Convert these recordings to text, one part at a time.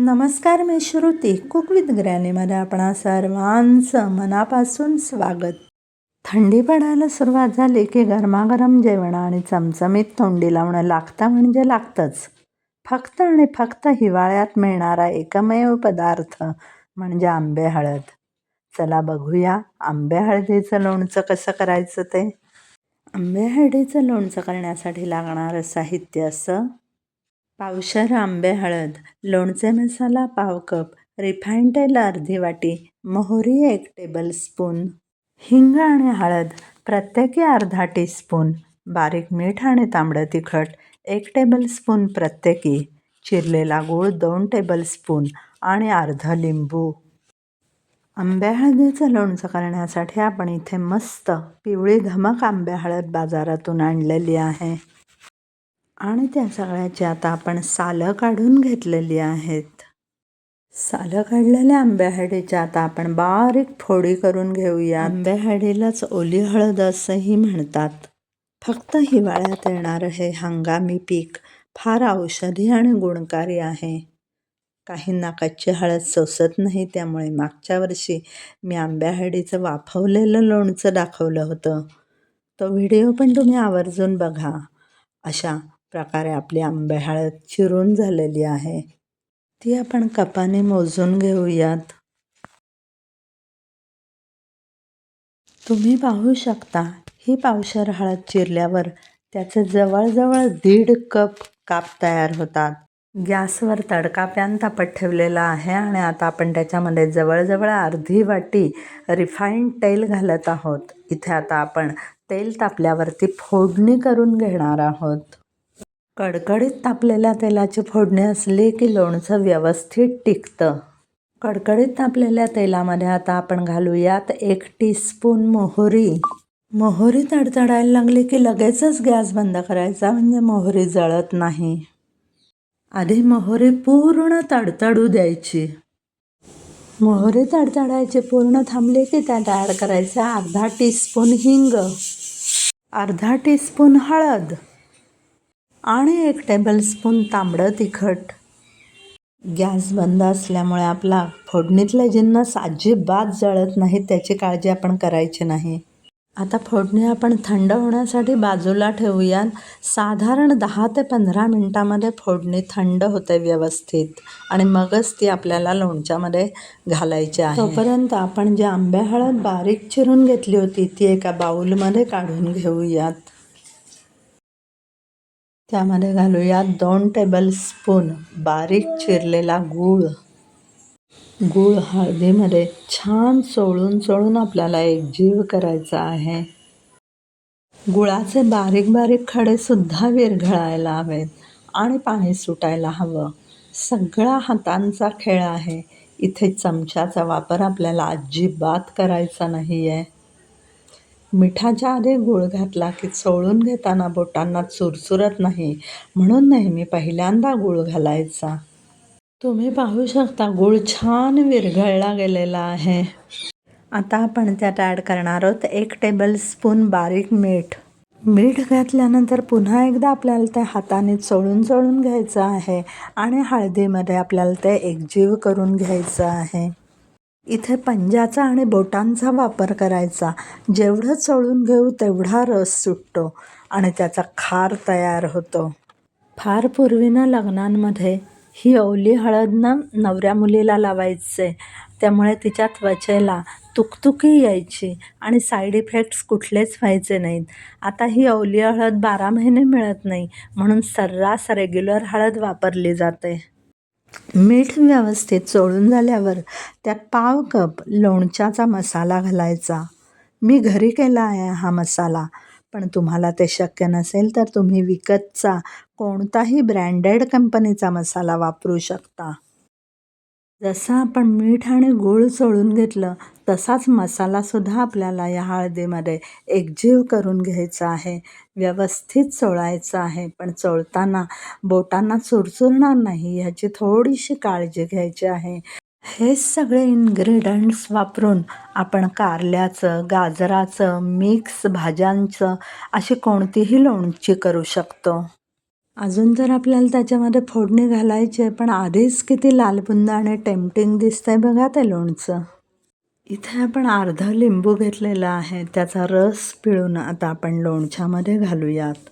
नमस्कार मी Shruti cook with ग्रॅनीमध्ये आपणा सर्वांचं मनापासून स्वागत. थंडी पडायला सुरुवात झाली की गरमागरम जेवण आणि चमचमीत तोंडी लावणं लागतं म्हणजे लागतंच. फक्त आणि फक्त हिवाळ्यात मिळणारा एकमेव पदार्थ म्हणजे आंबे हळद. चला बघूया आंबे हळदीचं लोणचं कसं करायचं ते. आंबे हळदीचं लोणचं करण्यासाठी लागणारं साहित्य असं पावशर आंबे हळद लोणचे मसाला पाव कप रिफाईंड तेल अर्धी वाटी मोहरी एक टेबलस्पून हिंग आणि हळद प्रत्येकी अर्धा टीस्पून बारीक मीठ आणि तांबडं तिखट एक टेबलस्पून प्रत्येकी चिरलेला गूळ दोन टेबलस्पून आणि अर्ध लिंबू. आंब्या हळदीचं लोणचं करण्यासाठी आपण इथे मस्त पिवळी धमक आंब्या हळद बाजारातून आणलेली आहे. आणि त्या सगळ्याची आता आपण सालं काढून घेतलेली आहेत. सालं काढलेल्या आंब्या आता आपण बारीक फोडी करून घेऊया. आंब्या हळदीलाच ओली हळद असंही म्हणतात. फक्त हिवाळ्यात येणारं हे हंगामी पीक फार औषधी आणि गुणकारी आहे. काहींना कच्ची हळद सोसत नाही त्यामुळे मागच्या वर्षी मी आंब्या हळदीचं वाफवलेलं लोणचं दाखवलं होतं. तो व्हिडिओ पण तुम्ही आवर्जून बघा. अशा प्रकारे आपली आंबे हळद चिरून झालेली आहे. ती आपण कपाने मोजून घेऊयात. तुम्ही पाहू शकता ही पावशर हळद चिरल्यावर त्याचे जवळजवळ दीड कप काप तयार होतात. गॅसवर तडका पॅन तापत ठेवलेला आहे आणि आता आपण त्याच्यामध्ये जवळजवळ अर्धी वाटी रिफाईंड तेल घालत आहोत. इथे आता आपण तेल तापल्यावरती फोडणी करून घेणार आहोत. कडकडीत तापलेल्या तेलाची फोडणी असली की लोणचं व्यवस्थित टिकतं. कडकडीत तापलेल्या तेलामध्ये आता आपण घालूयात एक टीस्पून मोहरी. मोहरी तडतडायला लागली की लगेचच गॅस बंद करायचा म्हणजे मोहरी जळत नाही. आधी मोहरी पूर्ण तडतडू द्यायची. मोहरी तडतडायची पूर्ण थांबली की त्यात ॲड करायचा अर्धा टीस्पून हिंग. अर्धा टीस्पून हळद. आणि एक टेबलस्पून तांबडं तिखट. गॅस बंद असल्यामुळे आपला फोडणीतल्या जिन्नस अजिबात जळत नाही त्याची काळजी आपण करायची नाही. आता फोडणी आपण थंड होण्यासाठी बाजूला ठेवूया साधारण दहा ते पंधरा मिनटामध्ये फोडणी थंड होते व्यवस्थित आणि मगच ती आपल्याला लोणच्यामध्ये घालायची आहे. तोपर्यंत आपण जी आंब्या हळद बारीक चिरून घेतली होती ती एका बाऊलमध्ये काढून घेऊयात. त्यामध्ये घालूयात दोन टेबलस्पून बारीक चिरलेला गूळ. गूळ हळदीमध्ये छान चोळून चोळून आपल्याला एकजीव करायचा आहे. गुळाचे बारीक बारीक खडेसुद्धा विरघळायला हवेत आणि पाणी सुटायला हवं. सगळा हातांचा खेळ आहे. इथे चमच्याचा वापर आपल्याला अजिबात करायचा नाही आहे मिठाच्या आधी गूळ घातला की चवळून घेताना बोटांना चुरचुरत नाही. म्हणून नेहमी पहिल्यांदा गूळ घालायचा. तुम्ही पाहू शकता गूळ छान विरघळला गेलेला आहे. आता आपण त्यात ॲड करणार आहोत एक टेबल स्पून बारीक मीठ. मीठ घातल्यानंतर पुन्हा एकदा आपल्याला ते हाताने चोळून चोळून घ्यायचं आहे आणि हळदीमध्ये आपल्याला ते एकजीव करून घ्यायचं आहे. इथे पंजाचा आणि बोटांचा वापर करायचा. जेवढं चळून घेऊ तेवढा रस सुटतो आणि त्याचा खार तयार होतो. फार पूर्वीनं लग्नांमध्ये ही ओली हळदनं नवऱ्या मुलीला लावायचे. त्यामुळे तिच्या त्वचेला तुकतुकी यायची आणि साईड इफेक्ट्स कुठलेच व्हायचे नाहीत. आता ही ओली हळद बारा महिने मिळत नाही म्हणून सर्रास रेग्युलर हळद वापरली जाते. मीठ व्यवस्थित चोळून झाल्यावर त्यात पाव कप लोणच्याचा मसाला घालायचा. मी घरी केला आहे हा मसाला पण तुम्हाला ते शक्य नसेल तर तुम्ही विकतचा कोणताही ब्रँडेड कंपनीचा मसाला वापरू शकता. जसं आपण मीठ आणि गूळ चोळून घेतलं तसाच मसालासुद्धा आपल्याला या हळदीमध्ये एकजीव करून घ्यायचा आहे. व्यवस्थित चोळायचं आहे पण चोळताना बोटांना चुरचुरणार नाही ह्याची थोडीशी काळजी घ्यायची आहे. हे सगळे इन्ग्रेडियंट्स वापरून आपण कारल्याचं गाजराचं मिक्स भाज्यांचं अशी कोणतीही लोणची करू शकतो. अजून तर आपल्याला त्याच्यामध्ये फोडणी घालायची आहे पण आधीच किती लालबुंद आणि टेम्पटिंग दिसतंय बघा ते लोणचं. इथे आपण अर्धा लिंबू घेतलेला आहे त्याचा रस पिळून आता आपण लोणच्यामध्ये घालूयात.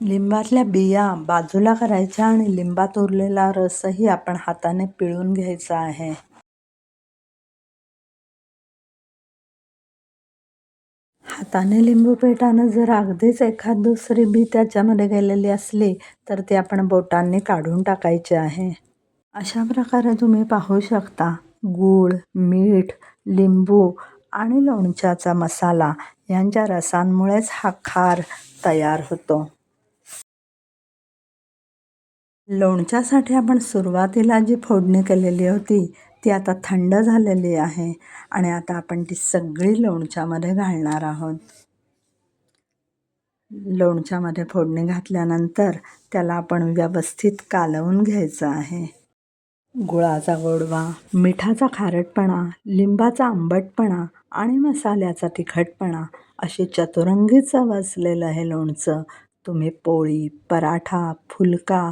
लिंबातल्या बिया बाजूला करायच्या आणि लिंबात उरलेला रसही आपण हाताने पिळून घ्यायचा आहे. हाताने लिंबू पेटानं जर अगदीच एखाद दुसरी बी त्याच्यामध्ये गेलेली असली तर ती आपण बोटांनी काढून टाकायची आहे. अशा प्रकारे तुम्ही पाहू शकता गूळ मीठ लिंबू आणि लोणच्याचा मसाला यांच्या रसांमुळेच हा खार तयार होतो. लोणच्यासाठी आपण सुरुवातीला जी फोडणी केलेली होती ती आता थंड झालेली आहे आणि आता आपण ती सगळी लोणच्यामध्ये घालणार आहोत. लोणच्यामध्ये फोडणी घातल्यानंतर त्याला आपण व्यवस्थित कालवून घ्यायचं आहे. गुळाचा गोडवा मिठाचा खारटपणा लिंबाचा आंबटपणा आणि मसाल्याचा तिखटपणा अशी चतुरंगी चव असलेलं हे लोणचं तुम्ही पोळी पराठा फुलका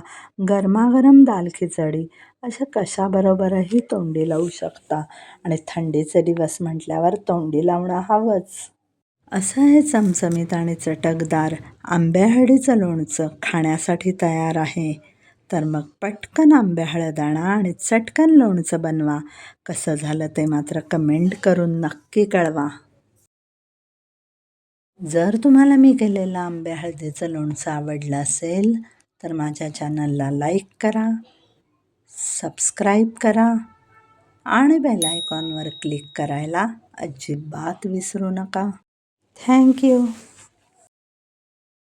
गरमागरम दाल खिचडी अशा कशाबरोबरही तोंडी लावू शकता? आणि थंडीचे दिवस म्हटल्यावर तोंडी लावणं हवंच. असं हे चमचमीत आणि चटकदार आंब्याहळीचं लोणचं खाण्यासाठी तयार आहे. तर मग पटकन आंब्या हळदाणा आणि चटकन लोणचं बनवा. कसं झालं ते मात्र कमेंट करून नक्की कळवा. जर तुम्हाला मी केलेलं आंब्या हळदीचं लोणचं आवडलं असेल तर माझ्या चॅनलला लाईक करा. सबस्क्राईब करा आणि बेल आयकॉनवर क्लिक करायला अजिबात विसरू नका. थँक्यू